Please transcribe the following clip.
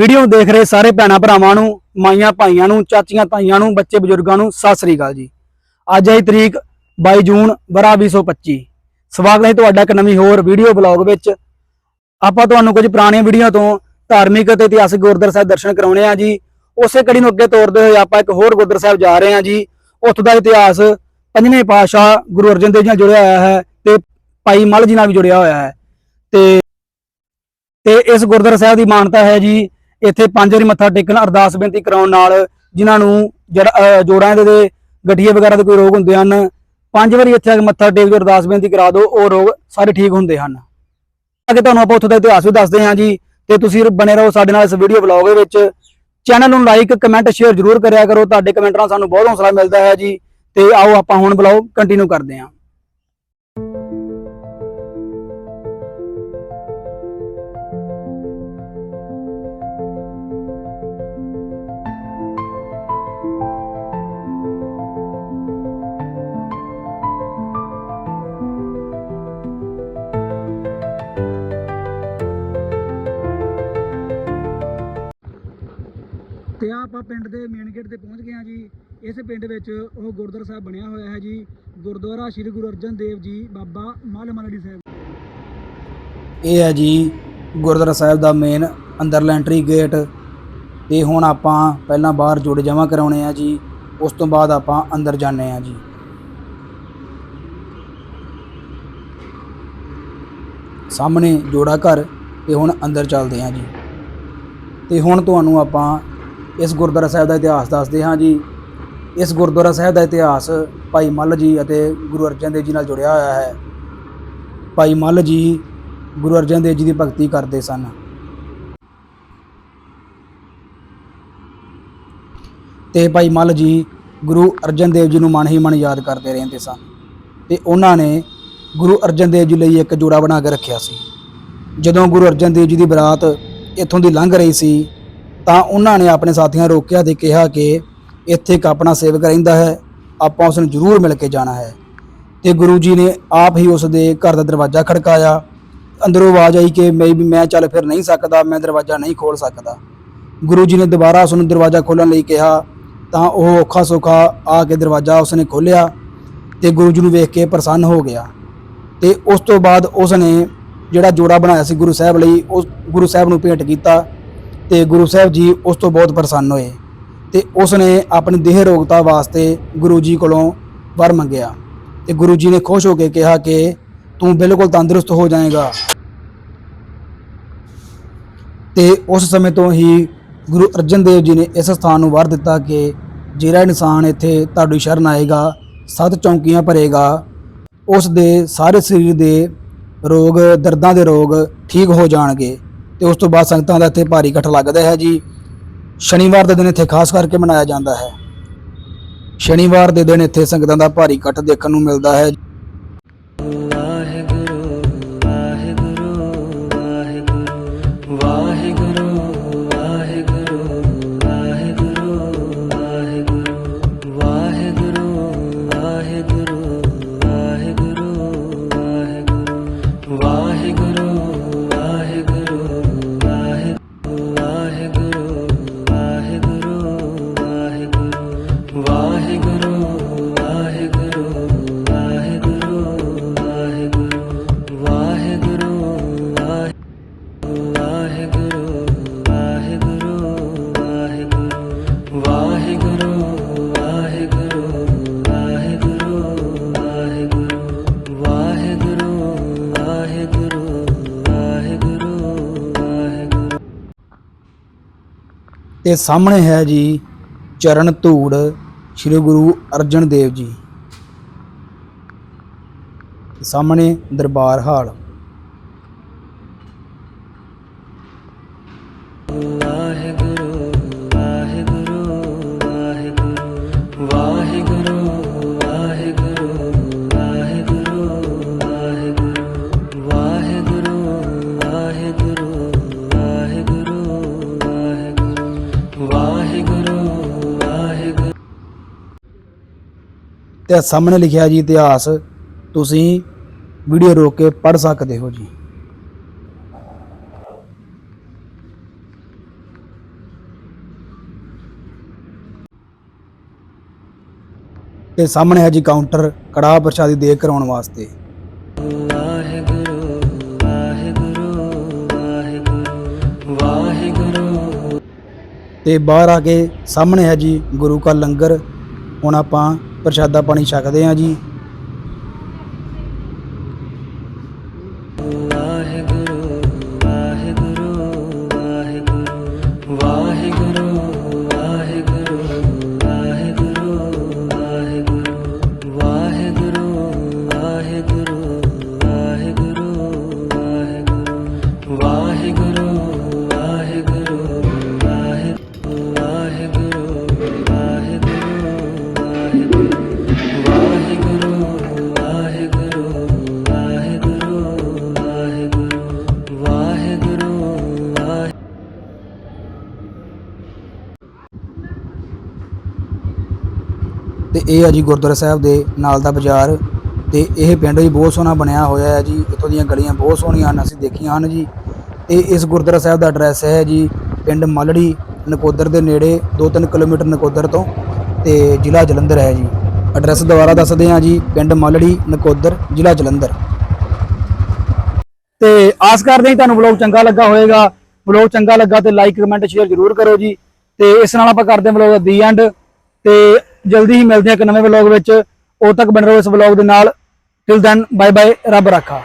Video ਨੂੰ ਦੇਖ ਰਹੇ ਸਾਰੇ ਭੈਣਾਂ ਭਰਾਵਾਂ ਨੂੰ, ਮਾਈਆਂ ਭਾਈਆਂ ਨੂੰ, ਚਾਚੀਆਂ ਤਾਈਆਂ ਨੂੰ, ਬੱਚੇ ਬਜ਼ੁਰਗਾਂ ਨੂੰ ਸਤਿ ਸ੍ਰੀ ਅਕਾਲ ਜੀ। ਅੱਜ ਹੈ ਤਰੀਕ 22 ਜੂਨ ਬਰਾ 2025 ਸਵਾਗਤ ਹੈ ਤੁਹਾਡਾ ਇੱਕ ਨਵੀਂ ਹੋਰ ਵੀਡੀਓ ਬਲੌਗ ਵਿੱਚ। ਆਪਾਂ ਤੁਹਾਨੂੰ ਕੁਝ ਪੁਰਾਣੀਆਂ ਵੀਡੀਓ ਤੋਂ ਧਾਰਮਿਕ ਅਤੇ ਇਤਿਹਾਸਕ ਗੁਰਦੁਆਰਾ ਸਾਹਿਬ ਦਰਸ਼ਨ ਕਰਾਉਣੇ ਆ ਜੀ। ਉਸੇ ਕੜੀ ਨੂੰ ਅੱਗੇ ਤੋਰਦੇ ਹੋਏ ਆਪਾਂ ਇੱਕ ਹੋਰ ਗੁਰਦੁਆਰਾ ਸਾਹਿਬ ਜਾ ਰਹੇ ਹਾਂ ਜੀ। ਉੱਥੋਂ ਦਾ ਇਤਿਹਾਸ ਪੰਜਵੇਂ ਪਾਤਸ਼ਾਹ ਗੁਰੂ ਅਰਜਨ ਦੇਵ ਜੀ ਨਾਲ ਜੁੜਿਆ ਹੋਇਆ ਹੈ ਤੇ ਭਾਈ ਮਲ ਜੀ ਨਾਲ ਵੀ ਜੁੜਿਆ ਹੋਇਆ ਹੈ। ਤੇ ਤੇ ਇਸ ਗੁਰਦੁਆਰਾ ਸਾਹਿਬ ਦੀ ਮਾਨਤਾ ਹੈ ਜੀ ਇੱਥੇ ਪੰਜ ਵਾਰੀ ਮੱਥਾ ਟੇਕਣ, ਅਰਦਾਸ ਬੇਨਤੀ ਕਰਾਉਣ ਨਾਲ ਜਿਨ੍ਹਾਂ ਨੂੰ ਜੜ- ਜੋੜਾਂ ਦੇ ਦੇ ਗਠੀਏ ਵਗੈਰਾ ਦੇ ਕੋਈ ਰੋਗ ਹੁੰਦੇ ਹਨ, ਪੰਜ ਵਾਰੀ ਇੱਥੇ ਆ ਕੇ ਮੱਥਾ ਟੇਕ ਕੇ ਅਰਦਾਸ ਬੇਨਤੀ ਕਰਾ ਦਿਓ, ਉਹ ਰੋਗ ਸਾਰੇ ਠੀਕ ਹੁੰਦੇ ਹਨ। ਅੱਗੇ ਤੁਹਾਨੂੰ ਆਪਾਂ ਉੱਥੋਂ ਦਾ ਇਤਿਹਾਸ ਵੀ ਦੱਸਦੇ ਹਾਂ ਜੀ, ਤੇ ਤੁਸੀਂ ਬਣੇ ਰਹੋ ਸਾਡੇ ਨਾਲ ਇਸ ਵੀਡੀਓ ਬਲੌਗ ਦੇ ਵਿੱਚ। ਚੈਨਲ ਨੂੰ ਲਾਈਕ ਕਮੈਂਟ ਸ਼ੇਅਰ ਜ਼ਰੂਰ ਕਰਿਆ ਕਰੋ, ਤੁਹਾਡੇ ਕਮੈਂਟ ਨਾਲ ਸਾਨੂੰ ਬਹੁਤ ਹੌਸਲਾ ਮਿਲਦਾ ਹੈ ਜੀ, ਤੇ ਆਓ ਆਪਾਂ ਹੁਣ ਬਲੌਗ ਕੰਟੀਨਿਊ ਕਰਦੇ ਹਾਂ। ਆਪਾਂ ਪਿੰਡ ਦੇ ਮੇਨ ਗੇਟ ਤੇ ਪਹੁੰਚ ਗਏ ਹਾਂ ਜੀ। ਇਸ ਪਿੰਡ ਵਿੱਚ ਉਹ ਗੁਰਦੁਆਰਾ ਸਾਹਿਬ ਬਣਿਆ ਹੋਇਆ ਹੈ ਜੀ। ਗੁਰਦੁਆਰਾ ਸ੍ਰੀ ਗੁਰੂ ਅਰਜਨ ਦੇਵ ਜੀ, ਬਾਬਾ ਮਾਲ ਮਲੜੀ ਸਾਹਿਬ। ਇਹ ਹੈ ਜੀ ਗੁਰਦੁਆਰਾ ਸਾਹਿਬ ਦਾ ਮੇਨ ਅੰਦਰਲਾ ਐਂਟਰੀ ਗੇਟ ਤੇ ਹੁਣ ਆਪਾਂ ਪਹਿਲਾਂ ਬਾਹਰ ਜੋੜੇ ਜਮਾ ਕਰਾਉਣੇ ਆ ਜੀ। ਉਸ ਤੋਂ ਬਾਅਦ ਆਪਾਂ ਅੰਦਰ ਜਾਂਦੇ ਆ ਜੀ। ਸਾਹਮਣੇ ਜੋੜਾ ਘਰ ਤੇ ਹੁਣ ਅੰਦਰ ਚੱਲਦੇ ਹਾਂ ਜੀ। ਤੇ ਹੁਣ ਤੁਹਾਨੂੰ ਆਪਾਂ ਇਸ ਗੁਰਦੁਆਰਾ ਸਾਹਿਬ ਦਾ ਇਤਿਹਾਸ ਦੱਸਦੇ ਹਾਂ ਜੀ। ਇਸ ਗੁਰਦੁਆਰਾ ਸਾਹਿਬ ਦਾ ਇਤਿਹਾਸ ਭਾਈ ਮੱਲ ਜੀ ਅਤੇ ਗੁਰੂ ਅਰਜਨ ਦੇਵ ਜੀ ਨਾਲ ਜੁੜਿਆ ਹੋਇਆ ਹੈ। ਭਾਈ ਮੱਲ ਜੀ ਗੁਰੂ ਅਰਜਨ ਦੇਵ ਜੀ ਦੀ ਭਗਤੀ ਕਰਦੇ ਸਨ। ਤੇ ਭਾਈ ਮੱਲ ਜੀ ਗੁਰੂ ਅਰਜਨ ਦੇਵ ਜੀ ਨੂੰ ਮਨ ਹੀ ਮਨ ਯਾਦ ਕਰਦੇ ਰਹਿੰਦੇ ਸਨ। ਤੇ ਉਹਨਾਂ ਨੇ ਗੁਰੂ ਅਰਜਨ ਦੇਵ ਜੀ ਲਈ ਇੱਕ ਜੋੜਾ ਬਣਾ ਕੇ ਰੱਖਿਆ ਸੀ। ਜਦੋਂ ਗੁਰੂ ਅਰਜਨ ਦੇਵ ਜੀ ਦੀ ਬਰਾਤ ਇੱਥੋਂ ਦੀ ਲੰਘ ਰਹੀ ਸੀ ਤਾਂ ਉਹਨਾਂ ਨੇ ਆਪਣੇ ਸਾਥੀਆਂ ਰੋਕਿਆ ਤੇ ਕਿਹਾ ਕਿ ਇੱਥੇ ਇੱਕ ਆਪਣਾ ਸੇਵਕ ਰਹਿੰਦਾ ਹੈ, ਆਪਾਂ ਉਸ ਨੂੰ ਜ਼ਰੂਰ ਮਿਲ ਕੇ ਜਾਣਾ ਹੈ। ਤੇ ਗੁਰੂ ਜੀ ਨੇ ਆਪ ਹੀ ਉਸ ਦੇ ਘਰ ਦਾ ਦਰਵਾਜ਼ਾ ਖੜਕਾਇਆ। ਅੰਦਰੋਂ ਆਵਾਜ਼ ਆਈ ਕਿ ਮੈਂ ਵੀ ਮੈਂ ਚੱਲ ਫਿਰ ਨਹੀਂ ਸਕਦਾ, ਮੈਂ ਦਰਵਾਜ਼ਾ ਨਹੀਂ ਖੋਲ ਸਕਦਾ। ਗੁਰੂ ਜੀ ਨੇ ਦੁਬਾਰਾ ਉਸ ਨੂੰ ਦਰਵਾਜ਼ਾ ਖੋਲ੍ਹਣ ਲਈ ਕਿਹਾ, ਤਾਂ ਉਹ ਔਖਾ ਸੌਖਾ ਆ ਕੇ ਦਰਵਾਜ਼ਾ ਉਸਨੇ ਖੋਲ੍ਹਿਆ ਤੇ ਗੁਰੂ ਜੀ ਨੂੰ ਵੇਖ ਕੇ ਪ੍ਰਸੰਨ ਹੋ ਗਿਆ। ਤੇ ਉਸ ਤੋਂ ਬਾਅਦ ਉਸ ਨੇ ਜਿਹੜਾ ਜੋੜਾ ਬਣਾਇਆ ਸੀ ਗੁਰੂ ਸਾਹਿਬ ਲਈ, ਉਸ ਗੁਰੂ ਸਾਹਿਬ ਨੂੰ ਭੇਂਟ ਕੀਤਾ। ਤੇ ਗੁਰੂ ਸਾਹਿਬ ਜੀ ਉਸ ਤੋਂ ਬਹੁਤ ਪ੍ਰਸੰਨ ਹੋਏ ਤੇ ਉਸ ਨੇ ਆਪਣੀ ਦੇਹ ਰੋਗਤਾ ਵਾਸਤੇ ਗੁਰੂ ਜੀ ਕੋਲੋਂ ਵਰ ਮੰਗਿਆ ਤੇ ਗੁਰੂ ਜੀ ਨੇ ਖੁਸ਼ ਹੋ ਕੇ ਕਿਹਾ ਕਿ ਤੂੰ ਬਿਲਕੁਲ ਤੰਦਰੁਸਤ ਹੋ ਜਾਏਗਾ। ਤੇ ਉਸ ਸਮੇਂ ਤੋਂ ਹੀ ਗੁਰੂ ਅਰਜਨ ਦੇਵ ਜੀ ਨੇ ਇਸ ਸਥਾਨ ਨੂੰ ਵਰ ਦਿੱਤਾ ਕਿ ਜਿਹੜਾ ਇਨਸਾਨ ਇੱਥੇ ਤੁਹਾਡੀ ਸ਼ਰਨ ਆਏਗਾ, ਸੱਤ ਚੌਂਕੀਆਂ ਭਰੇਗਾ, ਉਸ ਦੇ ਸਾਰੇ ਸਰੀਰ ਦੇ ਰੋਗ, ਦਰਦਾਂ ਦੇ ਰੋਗ ਠੀਕ ਹੋ ਜਾਣਗੇ। ਤੇ ਉਸ ਤੋਂ ਬਾਅਦ ਸੰਗਤਾਂ ਦਾ ਇੱਥੇ ਭਾਰੀ ਇਕੱਠ ਲੱਗਦਾ ਹੈ ਜੀ। ਸ਼ਨੀਵਾਰ ਦੇ ਦਿਨ ਇੱਥੇ ਖਾਸ ਕਰਕੇ ਮਨਾਇਆ ਜਾਂਦਾ ਹੈ। ਸ਼ਨੀਵਾਰ ਦੇ ਦਿਨ ਇੱਥੇ ਸੰਗਤਾਂ ਦਾ ਭਾਰੀ ਇਕੱਠ ਦੇਖਣ ਨੂੰ ਮਿਲਦਾ ਹੈ। ਵਾਹਿਗੁਰੂ ਵਾਹਿਗੁਰੂ ਵਾਹਿਗੁਰੂ ਵਾਹਿਗੁਰੂ। ਤੇ ਸਾਹਮਣੇ ਹੈ ਜੀ ਚਰਨ ਧੂੜ ਸ੍ਰੀ ਗੁਰੂ ਅਰਜਨ ਦੇਵ ਜੀ। ਸਾਹਮਣੇ ਦਰਬਾਰ ਹਾਲ। ਵਾਹਿਗੁਰੂ ਵਾਹਿਗੁਰੂ ਤੇ ਸਾਹਮਣੇ ਲਿਖਿਆ ਜੀ ਇਤਿਹਾਸ ਤੁਸੀਂ ਵੀਡੀਓ ਰੋਕ ਕੇ ਪੜ੍ਹ ਸਕਦੇ ਹੋ ਜੀ। ਤੇ ਸਾਹਮਣੇ ਹੈ ਜੀ ਕਾਊਂਟਰ ਕੜਾਹ ਪ੍ਰਸ਼ਾਦੀ ਦੇ ਕਰਾਉਣ ਵਾਸਤੇ। ਤੇ ਬਾਹਰ ਆ ਕੇ ਸਾਹਮਣੇ ਹੈ ਜੀ ਗੁਰੂ ਕਾ ਲੰਗਰ। ਹੁਣ ਆਪਾਂ ਪ੍ਰਸ਼ਾਦਾ ਪਾਣੀ ਛਕਦੇ ਹਾਂ ਜੀ। ਤੇ ਇਹ ਹੈ ਜੀ ਗੁਰਦੁਆਰਾ ਸਾਹਿਬ ਦੇ ਨਾਲ ਦਾ ਬਾਜ਼ਾਰ ਤੇ ਇਹ ਪਿੰਡ ਵੀ ਬਹੁਤ ਸੋਹਣਾ ਬਣਿਆ ਹੋਇਆ ਹੈ ਜੀ, ਇੱਥੋਂ ਦੀਆਂ ਗਲੀਆਂ ਬਹੁਤ ਸੋਹਣੀਆਂ ਹਨ, ਅਸੀਂ ਦੇਖੀਆਂ ਹਨ ਜੀ। ਤੇ ਇਸ ਗੁਰਦੁਆਰਾ ਸਾਹਿਬ ਦਾ ਐਡਰੈਸ ਹੈ ਜੀ ਪਿੰਡ ਮਲੜੀ ਨਕੋਦਰ ਦੇ ਨੇੜੇ 2-3 ਕਿਲੋਮੀਟਰ ਨਕੋਦਰ ਤੋਂ ਤੇ ਜ਼ਿਲ੍ਹਾ ਜਲੰਧਰ ਹੈ ਜੀ। ਐਡਰੈਸ ਦੁਬਾਰਾ ਦੱਸਦੇ ਹਾਂ ਜੀ, ਪਿੰਡ ਮਲੜੀ ਨਕੋਦਰ, ਜ਼ਿਲ੍ਹਾ ਜਲੰਧਰ। ਤੇ ਆਸ ਕਰਦੇ ਹਾਂ ਤੁਹਾਨੂੰ ਵਲੌਗ ਚੰਗਾ ਲੱਗਾ ਹੋਵੇਗਾ। ਵਲੌਗ ਚੰਗਾ ਲੱਗਾ ਤੇ ਲਾਈਕ ਕਮੈਂਟ ਸ਼ੇਅਰ ਜ਼ਰੂਰ ਕਰੋ ਜੀ। ਤੇ ਇਸ ਨਾਲ ਆਪਾਂ ਕਰਦੇ ਹਾਂ ਵਲੌਗ ਦੀ ਐਂਡ ਤੇ ਜਲਦੀ ਹੀ ਮਿਲਦੇ ਹਾਂ ਇੱਕ ਨਵੇਂ ਵਲੌਗ ਵਿੱਚ। ਉਦੋਂ ਤੱਕ ਬਣੇ ਰਹੋ ਇਸ ਵਲੌਗ ਦੇ ਨਾਲ। ਟਿਲ ਦੈਨ ਬਾਏ ਬਾਏ ਰੱਬ ਰਾਖਾ।